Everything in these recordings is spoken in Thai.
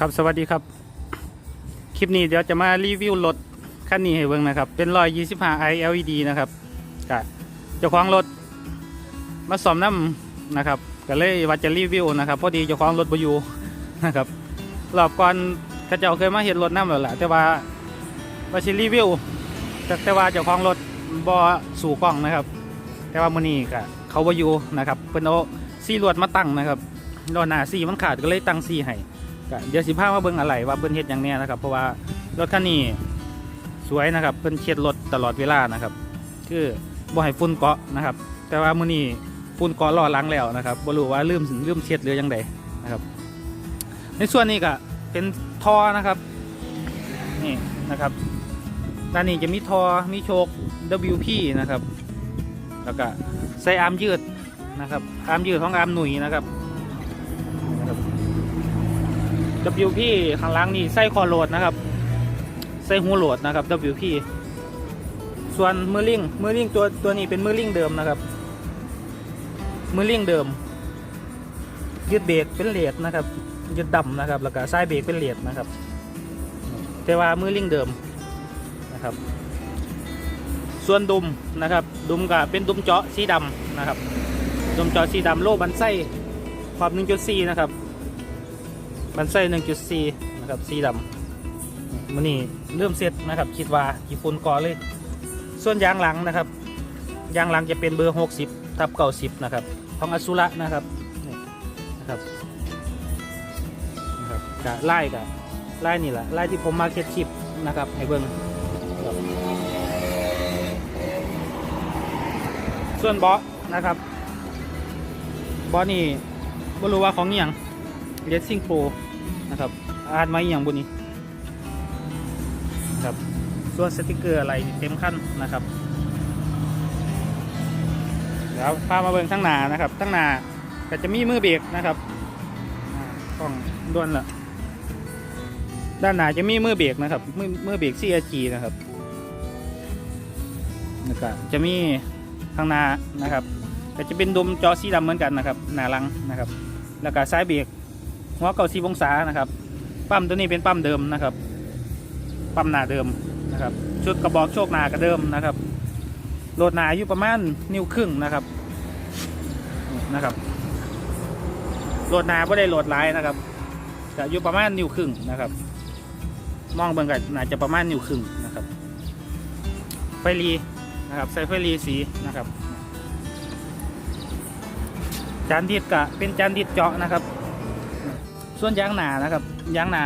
ครับสวัสดีครับ คลิปนี้เดี๋ยวจะมารีวิวรถคันนี้ให้เบิ่งนะครับ เป็นรอย25 i LED นะครับกะเจ้าของรถมาสอมน้ำนะครับก็เลยว่าจะรีวิวนะครับพอดีเจ้าของรถบอยู่นะครับรอบก่อนข้าเจ้าเคยมาเห็นรถน้ำแล้วแหละแต่ว่าว่าสิรีวิวแต่แต่ว่าเจ้าของรถบอสู่กล้องนะครับ แต่ว่ามือนี้ก็เขาบอยู่นะครับเพิ่นเอซีรวดมาตั้งนะครับล้อหน้าซีมันขาดก็เลยตั้งซีให้ ก็เดี๋ยวสิพามาเบิ่งอะไรว่าเพิ่นเฮ็ดอย่างเนี้ยนะครับ เพราะว่ารถคันนี้สวยนะครับเพิ่นเช็ดรถตลอดเวลานะครับ คือบ่ให้ฝุ่นเกาะนะครับ แต่ว่ามื้อนี้ฝุ่นเกาะล้อหลังแล้วนะครับบ่รู้ว่าลืมลืมเช็ดหรือยังไงนะครับ ในส่วนนี้ก็เป็นท่อนะครับนี่นะครับด้านนี้จะมีท่อมีโชค WP นะครับ แล้วก็ใส่อาร์มยืดนะครับอาร์มยืดของอาร์มหนุ่ยนะครับ WP ข้างล่างนี่ไส้คอโหลดนะครับไส้หูโหลดนะครับ WP ส่วนมือลิงมือลิงตัวตัวนี้เป็นมือลิงเดิมนะครับ มือลิงเดิม ยึดเบรกเป็นเหลียดนะครับ ยึดดำนะครับ แล้วก็ไส้เบรกเป็นเหลียดนะครับ แต่ว่ามือลิงเดิมนะครับ ส่วนดุมนะครับ ดุมก็เป็นดุมเจาะสีดำนะครับ ดุมเจาะสีดำโลบันไส้ความ1.4นะครับ บันไส้1.4นะครับสีดำมันนี่เริ่มเสร็จนะครับคิดว่ากี่ฝุ่นก่อเลย ส่วนยางหลังนะครับยางหลังจะเป็นเบอร์ 60ทับ90นะครับของอสุระนะครับนี่นะครับนะครับกะไล่กะไล่นี่แหละไล่ที่ผมมาเก็ตชิปนะครับให้เบิ้งส่วนบาะนะครับบาะนี่ไม่รู้ว่าของอย่างเลสซิ่งโปร นะครับอ่านมอย่างบนนี้ครับส่วนสติกเกอร์อะไรเต็มขั้นนะครับเดี๋ยวพามาเบิ่งทั้งหนานะครับทั้งหนาก็จะมีมือเบรกนะครับกล้องด้วนละด้านหน้าจะมีมือเบรกนะครับมือมือเบรก CRG นะครับแล้วก็จะมีข้างหน้านะครับก็จะเป็นดมจอสีดำเหมือนกันนะครับหน้าลังนะครับ แล้วก็ซ้ายเบรก หัวเก่าสีองศานะครับ ปั๊มตัวนี้เป็นปั๊มเดิมนะครับ ปั๊มหนาเดิมนะครับ ชุดกระบอกโชคหนากระเดิมนะครับโหลดหนาอยู่ประมาณนิ้วครึ่งนะครับนะครับโหลดหนาไม่ได้โหลดลายนะครับจะอยู่ประมาณนิ้วครึ่งนะครับ มองเบิ่งกันน่าจะประมาณนิ้วครึ่งนะครับ ไฟรีนะครับใส่ไฟรีสีนะครับจานดิดกะเป็นจานดิดเจาะนะครับ ส่วนยางหนานะครับยางหนา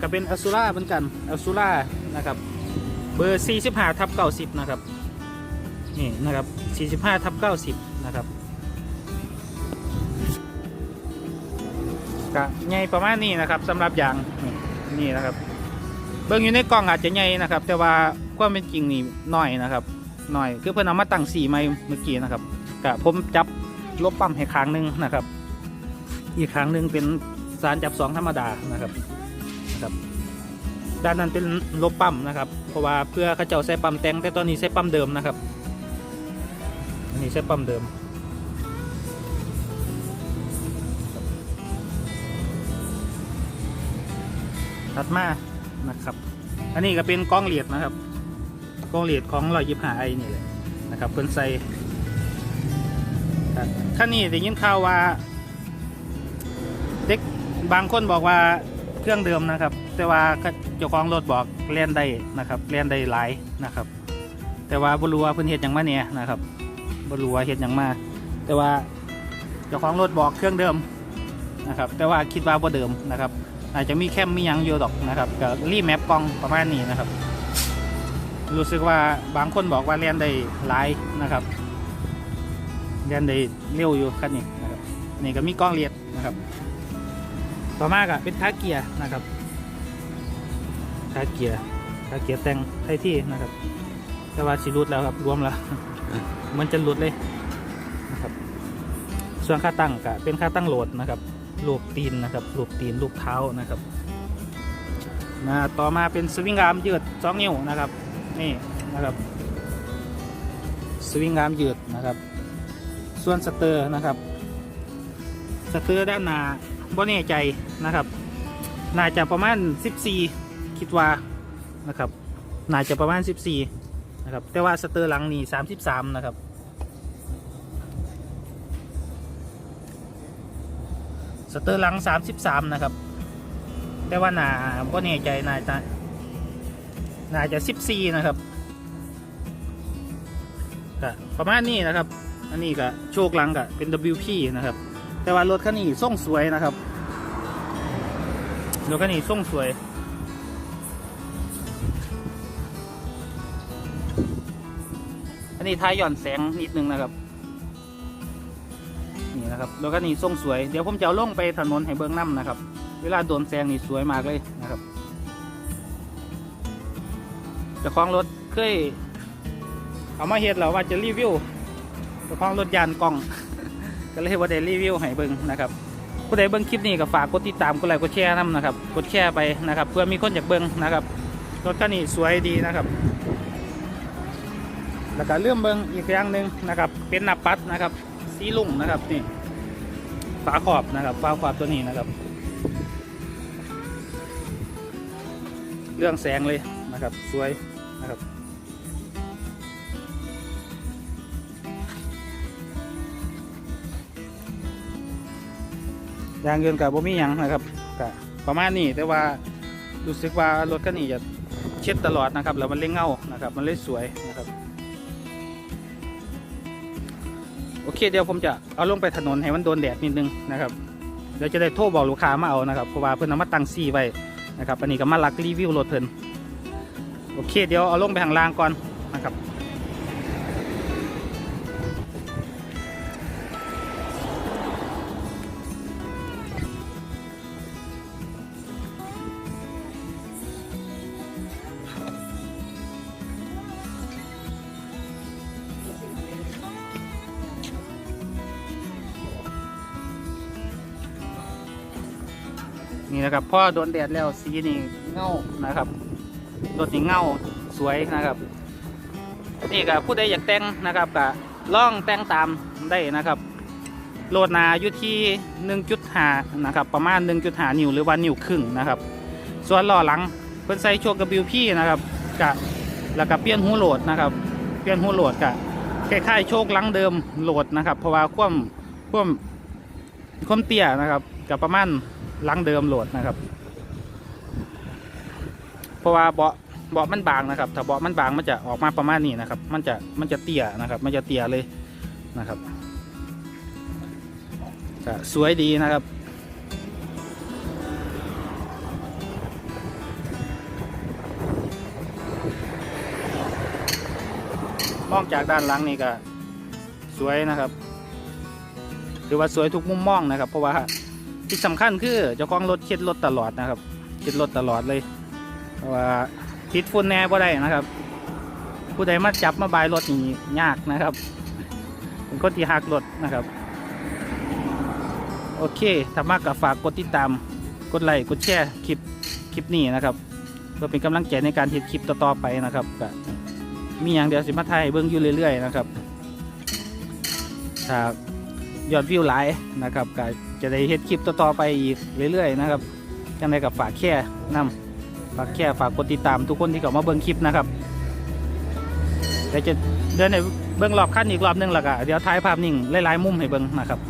ก็เป็นอ z ซูล่าเหมือนกันอ z ซูล่านะครับ เบอร์45ทับ90นะครับนี่นะครับ45ทับ90นะครับก็ใหญ่ประมาณนี้นะครับสำหรับยางนี่นะครับ เบิ่งอยู่ในกล่องอาจจะใหญ่นะครับ แต่ว่าความเป็นจริงนี่น้อยนะครับน้อย คือเพิ่นเอามาตั้งสีไม้เมื่อกี้นะครับกะผมจับลบปั๊มให้ครั้งหนึงนะครับ อีกครั้งหนึ่งเป็น สารจับสองธรรมดานะครับนะครับ ด้านนั้นเป็นลบปั๊มนะครับ เพราะว่าเพื่อเขาเจ้าใส่ปั๊มแต่งแต่ตอนนี้ใส่ปั๊มเดิมนะครับอันนี้ใส่ปั๊มเดิมถัดมานะครับ อันนี้ก็เป็นกล้องเหลียดนะครับกล้องเหลียดของรอยยิบหาไอนี่เลยนะครับเพิ่นใส่ครับขั้นนี้ได้ยินข่าวว่า บางคนบอกว่าเครื่องเดิมนะครับ แต่ว่าเจ้าของรถบอกเล่นได้นะครับเล่นได้หลายนะครับ แต่ว่าบรู้ว่าเพิ่นเฮ็ดหยังมาเนี่ยนะครับบรู้ว่าเฮ็ดหยังมา แต่ว่าเจ้าของรถบอกเครื่องเดิมนะครับ แต่ว่าคิดว่าบ่เดิมนะครับ อาจจะมีแคมมียังอยู่ดอกนะครับก็รีแมปกล้องประมาณนี้นะครับ รู้สึกว่าบางคนบอกว่าเล่นได้หลายนะครับเล่นได้เร็วอยู่คันนี้นะครับนี่ก็มีกล้องเลียดนะครับ ต่อมาก็เป็นท้าเกียร์นะครับท้าเกียร์ท้าเกียร์แต่งไทยที่นะครับ แต่ว่าสิรุดแล้วครับรวมแล้วมันจะหลุดเลยนะครับส่วนค่าตั้งก็เป็นค่าตั้งโหลดนะครับลูกตีนนะครับลูกตีนลูกเท้านะครับนะต่อมาเป็นสวิงอาร์มยืดสองนิ้วนะครับนี่นะครับสวิงอาร์มยืดนะครับ ส่วนสเตอร์นะครับสเตอร์ด้านหน้า บ่แน่ใจนะครับ น่าจะประมาณ 14 คิดว่านะครับ น่าจะประมาณ 14 นะครับ แต่ว่าสเตอร์หลังนี่33 นะครับ สเตอร์หลัง 33 นะครับ แต่ว่าน่าก็แน่ใจน่าจะน่าจะ 14 นะครับก็ประมาณนี้นะครับ อันนี้ก็โชคหลังก็เป็น WP นะครับ แต่ว่ารถคันนี้ส่งสวยนะครับรถคันนี้ส่งสวย อันนี้ท้ายหย่อนแสงนิดนึงนะครับนี่นะครับรถคันนี้ส่งสวย เดี๋ยวผมจะเอาลงไปถนนให้เบิ้องน้ำนะครับ เวลาโดนแสงนี่สวยมากเลยนะครับเจ้าของรถเคยเอามาเฮ็ดแล้วว่าจะรีวิวเจ้าของรถยานกล้อง ก็เลยว่าได้รีวิวให้เบิ้งนะครับผู้ใดเบิ้งคลิปนี้ก็ฝากกดติดตามกดไลค์กดแชร์นํนะครับกดแชร์ไปนะครับ เพื่อมีคนอยากเบิ้งนะครับรถคันนี้สวยดีนะครับ แล้วก็เลื่อมเบิ้งอีกอย่างหนึ่งนะครับ เป็นหนับปัดนะครับสีลุ่งนะครับนี่ฝาขอบนะครับฝาขอบตัวนี้นะครับ เรื่องแสงเลยนะครับสวยนะครับ ยางเงินกับบ่มีหยังนะครับก็ประมาณนี้แต่ว่ารู้สึกว่ารถคันนี้จะเช็ดตลอดนะครับแล้วมันเล่งเงานะครับมันเลยสวยนะครับโอเคเดี๋ยวผมจะเอาลงไปถนนให้มันโดนแดดนิดนึงนะครับเดี๋ยวจะได้โทรบอกลูกค้ามาเอานะครับเพราะว่าเพื่อนเอามาตั้งซีไว้นะครับอันนี้ก็มาลักรีวิวรถเพิ่นโอเคเดี๋ยวเอาลงไปข้างล่างก่อนนะครับ นี่นะครับพอโดนแดดแล้วสีนี่เงานะครับรถนี่เงาสวยนะครับ นี่ก็ผู้ใดอยากแต่งนะครับก็ล่องแต่งตามได้นะครับโหลดนาอยู่ที่1.5นะครับประมาณ 1.5 นิ้วหรือว่านิ้วครึ่งนะครับ ส่วนล้อหลังเพิ่นใส่โชค WP นะครับกะแล้วก็เปลี่ยนหูโหลดนะครับเปลี่ยนหูโหลดกะคล้ายๆโชคหลังเดิมโหลดนะครับ เพราะว่าควมควมควมเตี้ยนะครับกับประมาณ ลังเดิมโหลดนะครับ เพราะว่าเบาะเบาะมันบางนะครับ ถ้าเบาะมันบางมันจะออกมาประมาณนี้นะครับ มันจะมันจะเตี้ยนะครับ มันจะเตี้ยเลยนะครับก็สวยดีนะครับมองจากด้านหลังนี่ก็สวยนะครับถือว่าสวยทุกมุมมองนะครับ เพราะว่า ที่สำคัญคือเจ้าของรถเช็ดรถตลอดนะครับเช็ดรถตลอดเลยเพราะว่าติดฝุ่นแน่บ่ได้นะครับ ผู้ใดมาจับมาบายรถนี่ยากนะครับเป็นคนที่หักรถนะครับ โอเคถ้ามากกับฝากกดติดตามกดไลค์กดแชร์คลิปคลิปนี้นะครับเพื่อเป็นกำลังใจในการเห็นคลิปต่อๆไปนะครับก็มีอย่างเดียวสิมาไทยเบิ้งอยู่เรื่อยๆนะครับถ้ายอดวิวหลายนะครับก็ จะได้เฮ็ดคลิปต่อๆไปอีกเรื่อยๆนะครับยังไงกับฝากแค่นำฝากแค่ฝากกดติดตามทุกคนที่เข้ามาเบิ้งคลิปนะครับเดี๋ยวจะเดินในเบิ้งรอบขั้นอีกรอบหนึงแล้วก็เดี๋ยวท้ายภาพนิ่งหลายๆมุมให้เบิ้งนะครับ